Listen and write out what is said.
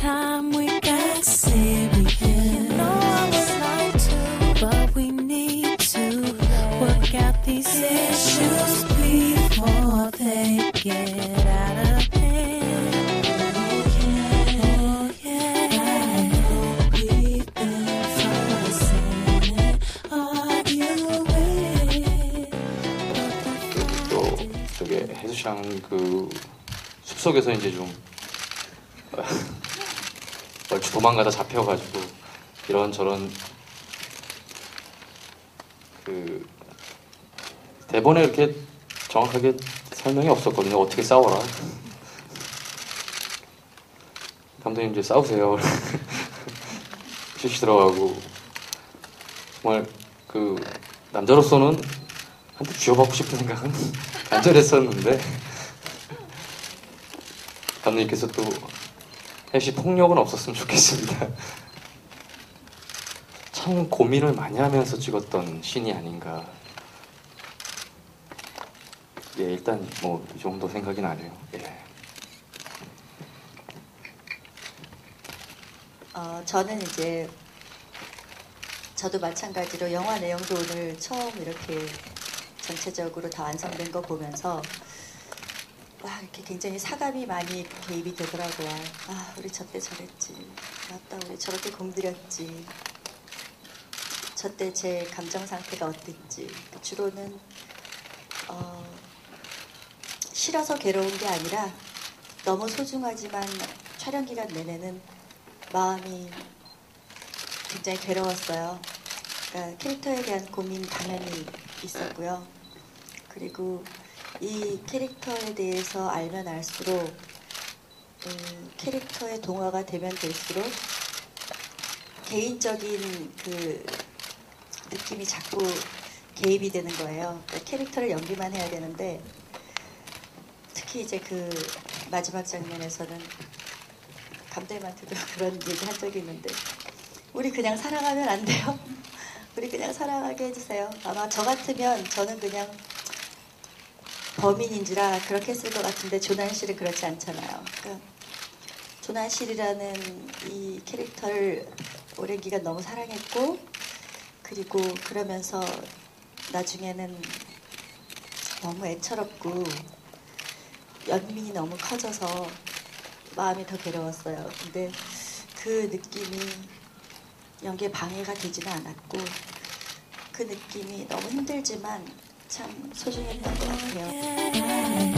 time we got serious. You know I was lying too, but we need to work out these issues before they get out of hand. Oh yeah, we've been fussing and arguing. 또 저게 혜수 씨랑 그 숲속에서 이제 좀 얼추 도망가다 잡혀가지고 이런 저런 그 대본에 이렇게 정확하게 설명이 없었거든요. 어떻게 싸워라. 감독님 이제 싸우세요. 쉬쉬 들어가고 정말 그 남자로서는 한테 쥐어받고 싶은 생각은 간절했었는데 감독님께서 또 혜씨 폭력은 없었으면 좋겠습니다. 참 고민을 많이 하면서 찍었던 신이 아닌가. 예, 일단 뭐 이 정도 생각이 나네요. 예. 어, 저는 이제 저도 마찬가지로 영화 내용도 오늘 처음 이렇게 전체적으로 다 완성된 거 보면서 와 이렇게 굉장히 사감이 많이 개입이 되더라고요. 아 우리 저때 저랬지. 맞다 우리 저렇게 공들였지. 저때 제 감정 상태가 어땠지. 주로는 어, 싫어서 괴로운 게 아니라 너무 소중하지만 촬영 기간 내내는 마음이 굉장히 괴로웠어요. 그러니까 캐릭터에 대한 고민 당연히 있었고요. 그리고 이 캐릭터에 대해서 알면 알수록 음, 캐릭터의 동화가 되면 될수록 개인적인 그 느낌이 자꾸 개입이 되는 거예요. 그러니까 캐릭터를 연기만 해야 되는데 특히 이제 그 마지막 장면에서는 감독님한테도 그런 얘기 한 적이 있는데 우리 그냥 사랑하면 안 돼요? 우리 그냥 사랑하게 해주세요. 아마 저 같으면 저는 그냥 범인인지라 그렇게 했을 것 같은데 조난 씨는 그렇지 않잖아요. 그러니까 조난 씨라는 이 캐릭터를 오랜 기간 너무 사랑했고 그리고 그러면서 나중에는 너무 애처롭고 연민이 너무 커져서 마음이 더 괴로웠어요. 근데 그 느낌이 연기에 방해가 되지는 않았고 그 느낌이 너무 힘들지만 참 소중했던 것 같아요.